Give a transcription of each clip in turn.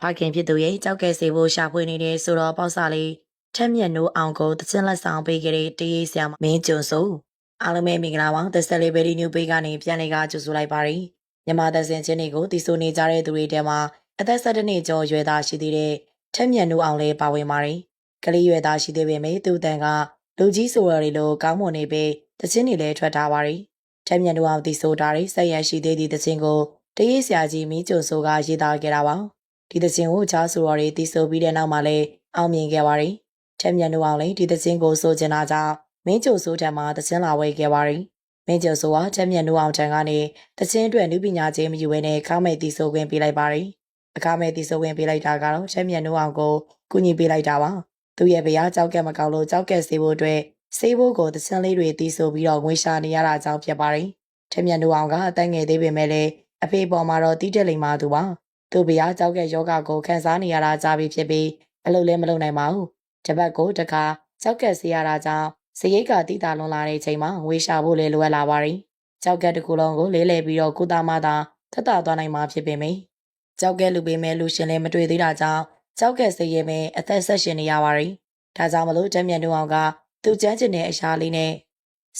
ဖခင်ဖြစ်သူရဲ့ကြောက်ကဲစီဖို့ရှာဖွေနေတဲ့ဆိုတော့ပေါ့စာလေးထက်မြက်နိုးအောင်ကိုတချင်လက်ဆောင်ပေးခဲ့တဲ့တရေးဆရာမင်းကျွန်းစုအားလုံးပဲမင်္ဂလာပါသက်ဆက်လေးဘယ်ဒီနျူပေးကနေပြန်လေကကြိုဆိုလိုက်ပါရစေမြန်မာသက်စင်ချင်းတွေကိုတီဆိုနေကြတဲ့သူတွေထဲမှာအသက်၁၇နှစ်ကျော်ရွယ်သားရှိသေးတဲ့ထက်မြက်နိုးအောင်လေးပါဝင်ပါတယ်ကလေးရွယ်သားရှိသေးပေမဲ့သူ့တန်ကလူကြီးဆိုရတွေလိုကောင်းမွန်နေပြီးတချင်းတွေလည်းထွက်ထားပါတယ်ထက်မြက်နိုးအောင်တီဆိုတာတွေဆက်ရရှိသေးသည့်တချင်းကိုတရေးဆရာကြီးမင်းကျွန်းစုကရေးသားခဲ့တာပါ ဒီသချင်းကိုကြားဆိုတော်တွေတီးဆိုပြီးတဲ့နောက်မှာလည်းအောင်မြင်ခဲ့ပါတယ်။ချက်မြတ်တို့အောင်လည်းဒီသချင်းကိုဆိုချင်တာကြောင့်မင်းကျိုဆိုထံမှာသချင်းလာဝဲခဲ့ပါတယ်။မင်းကျိုဆိုကချက်မြတ်တို့အောင်ထံကနေသချင်းအတွက်နုပညာချင်းမယူဘဲနဲ့ခါမဲ့တီးဆိုခွင့်ပေးလိုက်ပါတယ်။အခါမဲ့တီးဆိုခွင့်ပေးလိုက်တာကတော့ချက်မြတ်တို့အောင်ကိုကူညီပေးလိုက်တာပါ။သူ့ရဲ့ဗျာကြောက်ကက်မကောက်လို့ကြောက်ကက်စေဖို့အတွက်စေးဖို့ကိုသချင်းလေးတွေတီးဆိုပြီးတော့ငွေရှာနေရတာကြောင့်ဖြစ်ပါတယ်။ချက်မြတ်တို့အောင်ကအတန်းငယ်သေးပေမဲ့လည်းအဖေပေါ်မှာတော့တီးတက်လိမ္မာသူပါ။ သူ့ဗျာကြောက်ကယောဂကိုခံစားနေရတာကြာပြီဖြစ်ပြီးအလုပ်လည်းမလုပ်နိုင်ပါဘူး။တပတ်ကိုတခါကြောက်ကက်စီရတာကြောင့်စရိတ်ကတိတာလွန်လာတဲ့ချိန်မှာဝေရှာဖို့လည်းလိုအပ်လာပါတယ်။ကြောက်ကက်တစ်ခုလုံးကိုလေးလဲပြီးတော့ကုသမှသာသက်သာသွားနိုင်မှာဖြစ်ပေမယ့်ကြောက်ကက်လူပေးမဲ့လူရှင်လည်းမတွေ့သေးတာကြောင့်ကြောက်ကက်စရဲမဲ့အသက်ဆက်ရှင်နေရပါတယ်။ဒါကြောင့်မလို့တက်မြတ်တို့အောင်ကသူ့ကျန်းကျင်တဲ့အရှာလေးနဲ့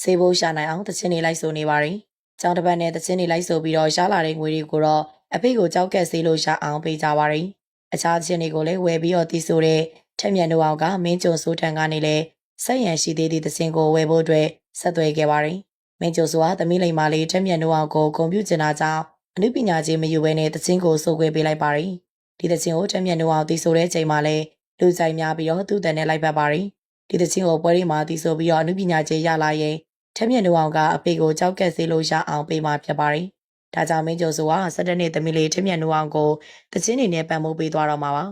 ဆေးဖို့ရှာနိုင်အောင်တချင်းနေလိုက်ဆိုနေပါတယ်။ကျောင်းတစ်ပတ်နဲ့တချင်းနေလိုက်ဆိုပြီးတော့ရှားလာတဲ့ငွေတွေကိုတော့ အဖေကိုကြောက်ကက်ဆေးလို့ရှာအောင်ပေးကြပါရင်အခြားချင်းတွေကိုလည်းဝယ်ပြီးတော့တီးဆိုတဲ့ထက်မြက်တို့အောင်ကမင်းကျုံစိုးထံကနေလည်းဆက်ရန်ရှိသေးသည့်သင်းကိုဝယ်ဖို့အတွက်ဆက်သွယ်ခဲ့ပါရင်မင်းကျုံစိုးကသမီးလိမ္မာလေးထက်မြက်တို့အောင်ကိုဂုံပြူကျင်တာကြောင့်အနုပညာချင်းမယူဘဲနဲ့သင်းကိုစိုးခွေပေးလိုက်ပါရင်ဒီသင်းကိုထက်မြက်တို့အောင်တီးဆိုတဲ့ချိန်မှာလည်းလူဆိုင်များပြီးတော့သူ့တန်နဲ့လိုက်ပတ်ပါရင်ဒီသင်းကိုပွဲရီမှာတီးဆိုပြီးတော့အနုပညာချင်းရလာရင်ထက်မြက်တို့အောင်ကအဖေကိုကြောက်ကက်ဆေးလို့ရအောင်ပေးမှဖြစ်ပါရင် ဒါကြောင့်မင်းကျော်ဆိုက၁၇နှစ်သမီးလေးထင်မြတ်နိုးအောင်ကိုတချင်းနေနဲ့ပံ့ပိုးပေးသွားတော့မှာပါ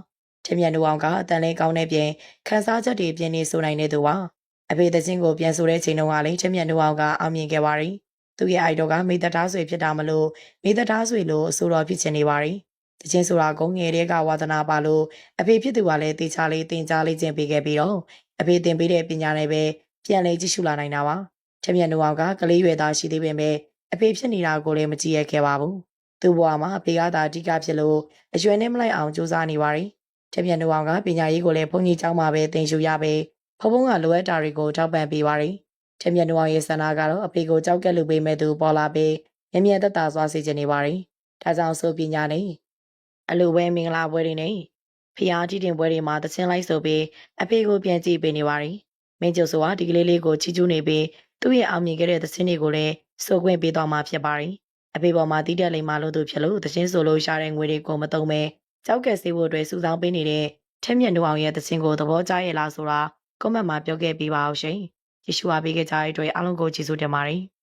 ထင်မြတ်နိုးအောင်ကအတန်လေးကောင်းတဲ့ပြင်ခန်းစားချက်တွေပြင်းနေဆိုနိုင်တဲ့သူပါအဖေတချင်းကိုပြန်ဆိုတဲ့ချိန်တုန်းကလည်းထင်မြတ်နိုးအောင်ကအောင်မြင်ခဲ့ပါရီသူရဲ့အိုက်တော်ကမိသက်သားဆွေဖြစ်တာမလို့မိသက်သားဆွေလို့အဆိုတော်ဖြစ်ချင်နေပါရီတချင်းဆိုတာကုန်းငယ်တဲ့ကဝါသနာပါလို့အဖေဖြစ်သူကလည်းတေချာလေးတင်ကြားလေးချင်းပေးခဲ့ပြီးတော့အဖေတင်ပေးတဲ့ပညာနဲ့ပဲပြန်လဲကြည့်ရှုလာနိုင်တာပါထင်မြတ်နိုးအောင်ကကလေးရွယ်သားရှိသေးပေမဲ့ အဖေဖြစ်နေတာကိုလည်းမကြည့်ရခဲ့ပါဘူး။သူ့ဘဝမှာအဖေကသာအဓိကဖြစ်လို့အရွယ်နဲ့မလိုက်အောင်စူးစမ်းနေပါရီ။ချက်ပြန်တို့အောင်ကပညာရေးကိုလည်းဘုန်းကြီးကျောင်းမှာပဲသင်ယူရပဲဖဖုံးကလိုအပ်တာတွေကိုထောက်ပံ့ပေးပါရီ။ချက်ပြန်တို့အောင်ရဲ့ဆန္ဒကတော့အဖေကိုကြောက်ကက်လူပေးမဲ့သူပေါ်လာပြီးမြင်မြတ်သက်သာစွာစေချင်နေပါရီ။ဒါကြောင့်ဆိုပညာနဲ့အလိုပဲမင်္ဂလာပွဲတွေနဲ့ဖျားကြည့်တင်ပွဲတွေမှာသချင်းလိုက်ဆိုပြီးအဖေကိုပြန်ကြည့်ပေးနေပါရီ။မင်းကျုပ်ဆိုတာဒီကလေးလေးကိုချီးကျူးနေပြီးသူ့ရဲ့အောင်မြင်ခဲ့တဲ့သချင်းတွေကိုလည်း ဆိုခွင့်ပေးသွားမှာဖြစ်ပါရီအဖေပေါ်မှာတီးတက်လိမ္မာလို့သူဖြစ်လို့သချင်းဆိုလို့ရှာတဲ့ငွေတွေကိုမတုံပဲကြောက်ကက်စေးဖို့အတွက်စူဆောင်းပေးနေတဲ့ထက်မြက်နှုံအောင်ရဲ့သချင်းကိုသဘောကျရဲ့လားဆိုတာကွန်မန့်မှာပြောခဲ့ပေးပါအောင်ရှင်ယေရှုအားပေးခဲ့ကြတဲ့အတွက်အားလုံးကိုကျေးဇူးတင်ပါတယ်